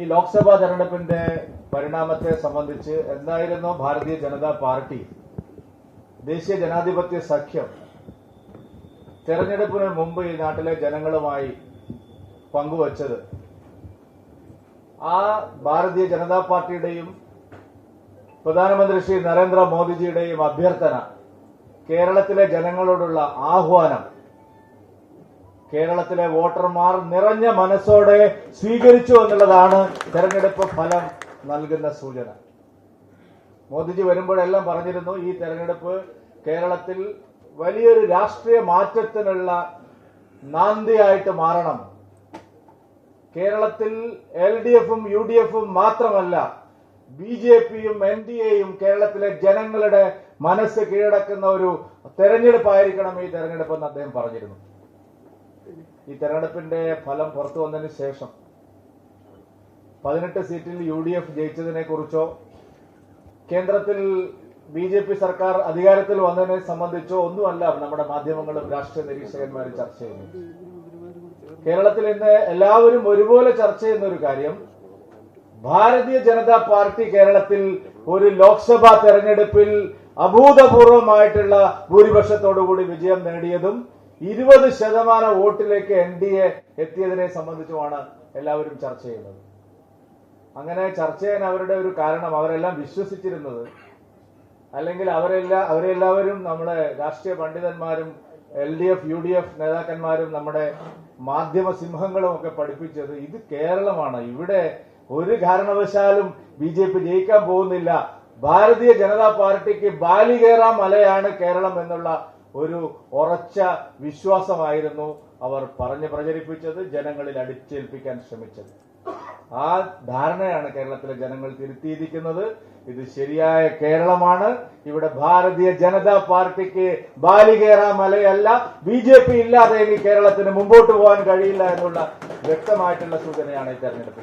ഈ ലോക്സഭാ തെരഞ്ഞെടുപ്പിന്റെ പരിണാമത്തെ സംബന്ധിച്ച് എന്തായിരുന്നു ഭാരതീയ ജനതാ പാർട്ടി? ദേശീയ ജനാധിപത്യ സഖ്യം തെരഞ്ഞെടുപ്പിന് മുമ്പ് ഈ നാട്ടിലെ ജനങ്ങളുമായി പങ്കുവച്ചത്. ആ ഭാരതീയ ജനതാ പാർട്ടിയുടെയും പ്രധാനമന്ത്രി ശ്രീ നരേന്ദ്ര മോദിജിയുടെയും അഭ്യർത്ഥന കേരളത്തിലെ ജനങ്ങളോടുള്ള ആഹ്വാനം കേരളത്തിലെ വോട്ടർമാർ നിറഞ്ഞ മനസ്സോടെ സ്വീകരിച്ചു എന്നുള്ളതാണ് തെരഞ്ഞെടുപ്പ് ഫലം നൽകുന്ന സൂചന. മോദിജി വരുമ്പോഴെല്ലാം പറഞ്ഞിരുന്നു ഈ തെരഞ്ഞെടുപ്പ് കേരളത്തിൽ വലിയൊരു രാഷ്ട്രീയ മാറ്റത്തിനുള്ള നാന്തിയായിട്ട് മാറണം. കേരളത്തിൽ എൽ ഡി എഫും യു ഡി എഫും മാത്രമല്ല ബി ജെ പിയും എൻ ഡി എയും കേരളത്തിലെ ജനങ്ങളുടെ മനസ്സ് കീഴടക്കുന്ന ഒരു തെരഞ്ഞെടുപ്പായിരിക്കണം ഈ തെരഞ്ഞെടുപ്പ് എന്ന് അദ്ദേഹം പറഞ്ഞിരുന്നു. ഈ തെരഞ്ഞെടുപ്പിന്റെ ഫലം പുറത്തു വന്നതിന് ശേഷം പതിനെട്ട് സീറ്റിൽ യു ഡി എഫ് ജയിച്ചതിനെ കുറിച്ചോ കേന്ദ്രത്തിൽ ബി ജെ പി സർക്കാർ അധികാരത്തിൽ വന്നതിനെ സംബന്ധിച്ചോ ഒന്നുമല്ല നമ്മുടെ മാധ്യമങ്ങളും രാഷ്ട്രീയ നിരീക്ഷകന്മാരും ചർച്ച ചെയ്യുന്നത്. കേരളത്തിൽ ഇന്ന് എല്ലാവരും ഒരുപോലെ ചർച്ച ചെയ്യുന്ന ഒരു കാര്യം ഭാരതീയ ജനതാ പാർട്ടി കേരളത്തിൽ ഒരു ലോക്സഭാ തെരഞ്ഞെടുപ്പിൽ അഭൂതപൂർവമായിട്ടുള്ള ഭൂരിപക്ഷത്തോടുകൂടി വിജയം നേടിയതും ഇരുപത് ശതമാനം വോട്ടിലേക്ക് എൻ ഡി എ എത്തിയതിനെ സംബന്ധിച്ചുമാണ് എല്ലാവരും ചർച്ച ചെയ്യുന്നത്. അങ്ങനെ ചർച്ച ചെയ്യാൻ അവരുടെ ഒരു കാരണം അവരെല്ലാം വിശ്വസിച്ചിരുന്നത് അല്ലെങ്കിൽ അവരെല്ലാ അവരെല്ലാവരും നമ്മുടെ രാഷ്ട്രീയ പണ്ഡിതന്മാരും L D F U D F നേതാക്കന്മാരും നമ്മുടെ മാധ്യമ സിംഹങ്ങളും ഒക്കെ പഠിപ്പിച്ചത് ഇത് കേരളമാണ്. ഇവിടെ ഒരു കാരണവശാലും ബി ജെ പി ജയിക്കാൻ പോകുന്നില്ല. ഭാരതീയ ജനതാ പാർട്ടിക്ക് ബാലികേറാ മലയാണ് കേരളം എന്നുള്ള ഒരു ഉറച്ച വിശ്വാസമായിരുന്നു അവർ പറഞ്ഞു പ്രചരിപ്പിച്ചത് ജനങ്ങളിൽ അടിച്ചേൽപ്പിക്കാൻ ശ്രമിച്ചത്. ആ ധാരണയാണ് കേരളത്തിലെ ജനങ്ങൾ തിരുത്തിയിരിക്കുന്നത്. ഇത് ശരിയായ കേരളമാണ്. ഇവിടെ ഭാരതീയ ജനതാ പാർട്ടിക്ക് ബാലികേറ മലയല്ല. ബി ജെ പി ഇല്ലാതെ ഇനി കേരളത്തിന് മുമ്പോട്ട് പോകാൻ കഴിയില്ല എന്നുള്ള വ്യക്തമായിട്ടുള്ള സൂചനയാണ് ഈ തെരഞ്ഞെടുപ്പ്